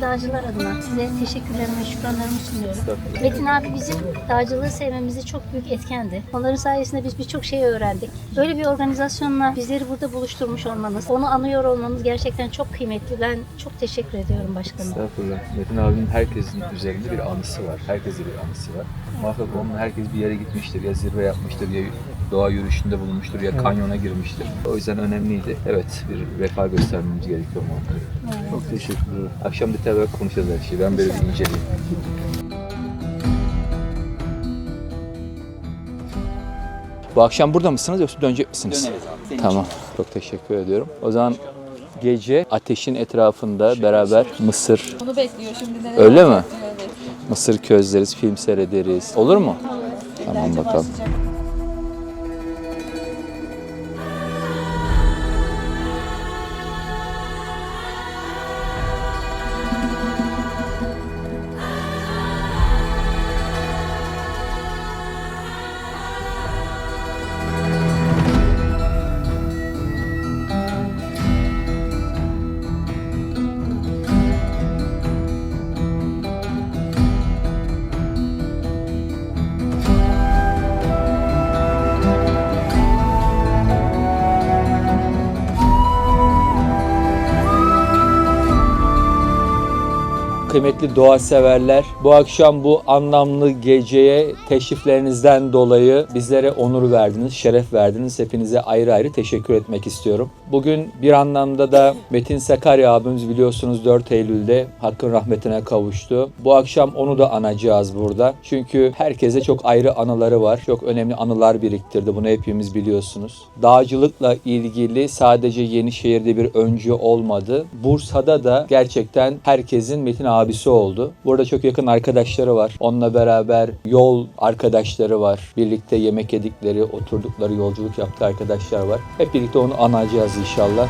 dağcılar adına size teşekkürlerimi ve şükranlarımı sunuyorum. Metin abi bizim dağcılığı sevmemizi çok büyük etkendi. Onların sayesinde biz birçok şey öğrendik. Böyle bir organizasyonla bizleri burada buluşturmuş olmanız, onu anıyor olmamız gerçekten çok kıymetli. Ben çok teşekkür ediyorum başkanım. Estağfurullah. Metin abinin herkesin üzerinde bir anısı var. Herkese bir anısı var. Muhakkak onun herkes bir yere gitmiştir, ya zirve yapmıştır, ya doğa yürüyüşünde bulunmuştur, ya kanyona girmiştir. O yüzden önemliydi. Evet, bir vefa göstermemiz gerekiyor muhakkak. Çok teşekkür ederim. Akşam detaylı olarak konuşacağız her şeyi. Ben böyle bir inceleyeyim. Bu akşam burada mısınız yoksa dönecek misiniz? Döneriz abi. Senin Tamam. Çok teşekkür ediyorum. O zaman gece ateşin etrafında beraber mısır, Onu bekliyor şimdi neler Öyle mi? Evet. mısır közleriz, film seyrederiz. Olur mu? Tamam Bence bakalım. başlayacak. Kıymetli doğa severler, bu akşam bu anlamlı geceye teşriflerinizden dolayı bizlere onur verdiniz, şeref verdiniz. Hepinize ayrı ayrı teşekkür etmek istiyorum. Bugün bir anlamda da Metin Sakarya abimiz biliyorsunuz 4 Eylül'de Hakkın rahmetine kavuştu. Bu akşam onu da anacağız burada. Çünkü herkese çok ayrı anıları var. Çok önemli anılar biriktirdi. Bunu hepimiz biliyorsunuz. Dağcılıkla ilgili sadece Yenişehir'de bir öncü olmadı. Bursa'da da gerçekten herkesin Metin abisi oldu. Burada çok yakın arkadaşları var. Onunla beraber yol arkadaşları var. Birlikte yemek yedikleri, oturdukları, yolculuk yaptığı arkadaşlar var. Hep birlikte onu anacağız inşallah.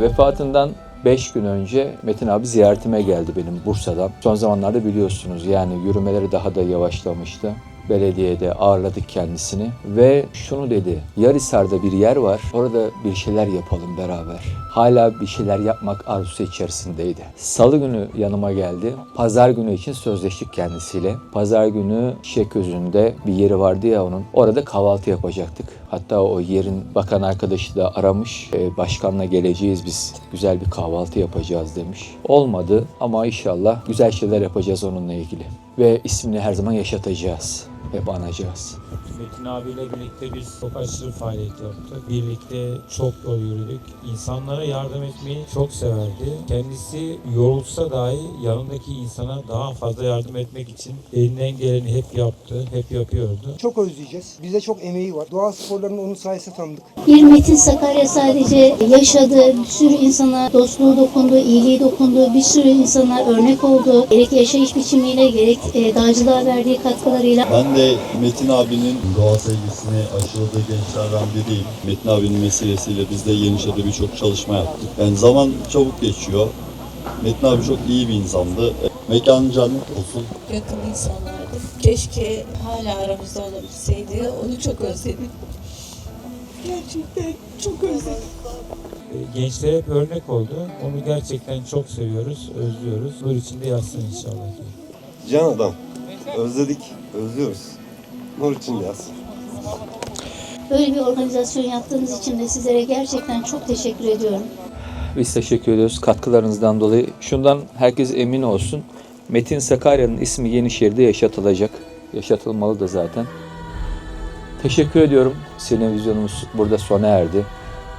Vefatından 5 gün önce Metin abi ziyaretime geldi benim Bursa'dan. Son zamanlarda biliyorsunuz yani yürümeleri daha da yavaşlamıştı. Belediyede ağırladık kendisini ve şunu dedi. Yarhisar'da bir yer var. Orada bir şeyler yapalım beraber. Hala bir şeyler yapmak arzusu içerisindeydi. Salı günü yanıma geldi. Pazar günü için sözleştik kendisiyle. Pazar günü Şeközü'nde bir yeri vardı ya onun. Orada kahvaltı yapacaktık. Hatta o yerin bakan arkadaşı da aramış. "E, başkanla geleceğiz biz. Güzel bir kahvaltı yapacağız demiş. Olmadı ama inşallah güzel şeyler yapacağız onunla ilgili. Ve ismini her zaman yaşatacağız. Hep anacağız. Metin abiyle birlikte biz çok aşırı faaliyet yaptık. Birlikte çok yol yürüdük. İnsanlara yardım etmeyi çok severdi. Kendisi yorulsa dahi yanındaki insana daha fazla yardım etmek için elinden geleni hep yaptı, hep yapıyordu. Çok özleyeceğiz. Bizde çok emeği var. Doğa sporlarını onun sayesinde tanıdık. Bir Metin Sakarya sadece yaşadı, bir sürü insana dostluğu dokundu, iyiliği dokundu, bir sürü insana örnek oldu. Gerek yaşayış biçimiyle, gerek e, dağcılığa verdiği katkılarıyla. Ben de Metin abinin doğa sevgisini aşıladığı gençlerden biriyim. Metin abinin vesilesiyle biz de Yenişehir'de birçok çalışma yaptık. Yani zaman çabuk geçiyor. Metin abi çok iyi bir insandı. Mekanı cennet olsun. Yakın insanlardı. Keşke hala aramızda olabilseydi. Onu çok özledim. Gerçekten çok özledim. Gençlere hep örnek oldu. Onu gerçekten çok seviyoruz, özlüyoruz. Nur içinde yatsın inşallah. Can adam. Özledik, özlüyoruz. Nur için yaz. Böyle bir organizasyon yaptığınız için de sizlere gerçekten çok teşekkür ediyorum. Biz teşekkür ediyoruz katkılarınızdan dolayı. Şundan herkes emin olsun. Metin Sakarya'nın ismi Yenişehir'de yaşatılacak. Yaşatılmalı da zaten. Teşekkür ediyorum. Televizyonumuz burada sona erdi.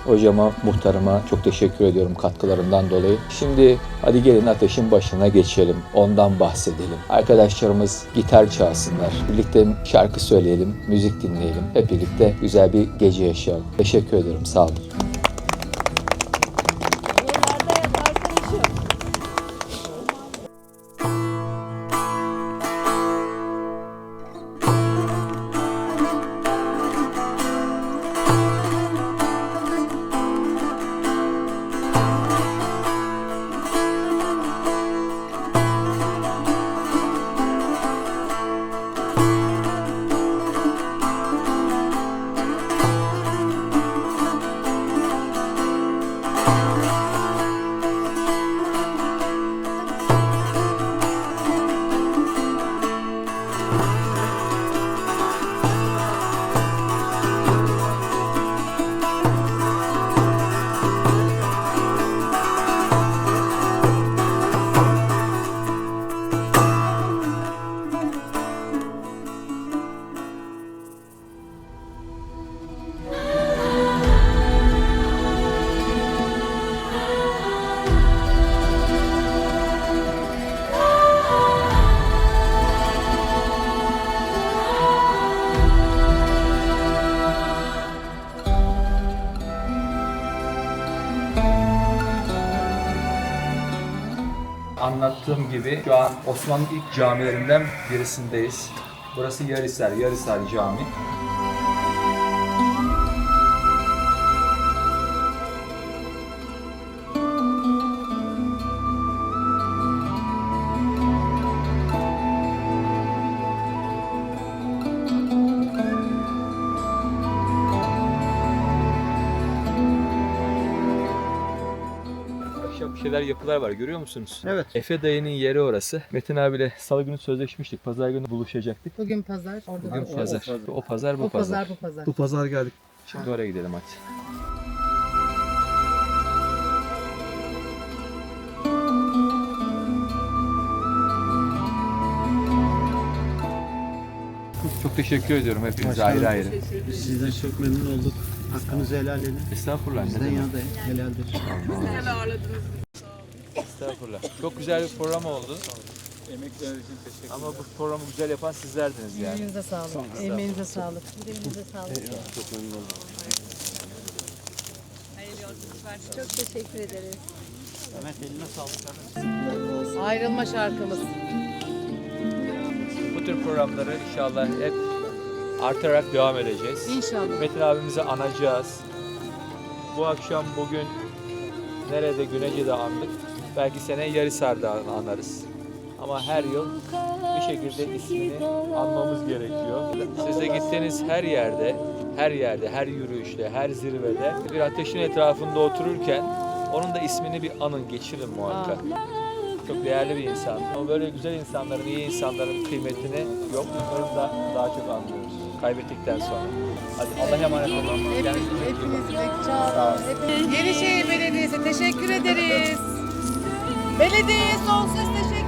Hocama, muhtarıma çok teşekkür ediyorum katkılarından dolayı. Şimdi hadi gelin ateşin başına geçelim. Ondan bahsedelim. Arkadaşlarımız gitar çalsınlar. Birlikte şarkı söyleyelim, müzik dinleyelim. Hep birlikte güzel bir gece yaşayalım. Teşekkür ederim. Sağ olun. Anlattığım gibi şu an Osmanlı ilk camilerinden birisindeyiz. Burası Yarhisar, Yarhisar Camii. Şeyler yapılar var görüyor musunuz? Evet. Efe dayının yeri orası. Metin abiyle salı günü sözleşmiştik. Pazar günü buluşacaktık. Bugün pazar, orada Bugün da pazar. O pazar bu O pazar. pazar, bu pazar. Bu pazar geldik. Şimdi oraya gidelim hadi. Çok teşekkür ediyorum hepinize ayrı ayrı. Sizden çok memnun olduk. Hakkınızı helal edin. Estağfurullah. Bizden demek. yana da helaldir. Estağfurullah. Çok güzel bir program oldu. Ama bu programı güzel yapan sizlerdiniz yani. Emeğinize sağlık. Emeğinize sağlık. Yüreğinize sağlık. Çok memnun oldum. Çok teşekkür ederiz. Mehmet eline sağlık. Ayrılma şarkımız. Bu tür programları inşallah hep artarak devam edeceğiz. İnşallah. Metin abimizi anacağız. Bu akşam bugün nerede Günece'de andık. Belki sene Yarısar'da anarız. Ama her yıl bir şekilde ismini anmamız gerekiyor. Siz de gittiğiniz her yerde, her yerde, her yürüyüşte, her zirvede bir ateşin etrafında otururken onun da ismini bir anın, geçirin muhakkak. Çok değerli bir insan. Ama böyle güzel insanların, iyi insanların kıymetini yokluğunda daha çok anlıyoruz. Kaybettikten sonra. Hadi Allah'a emanet olun. Hepinize sağ olun. Yenişehir Belediyesi teşekkür ederiz. Belediye sonsuz teşekkür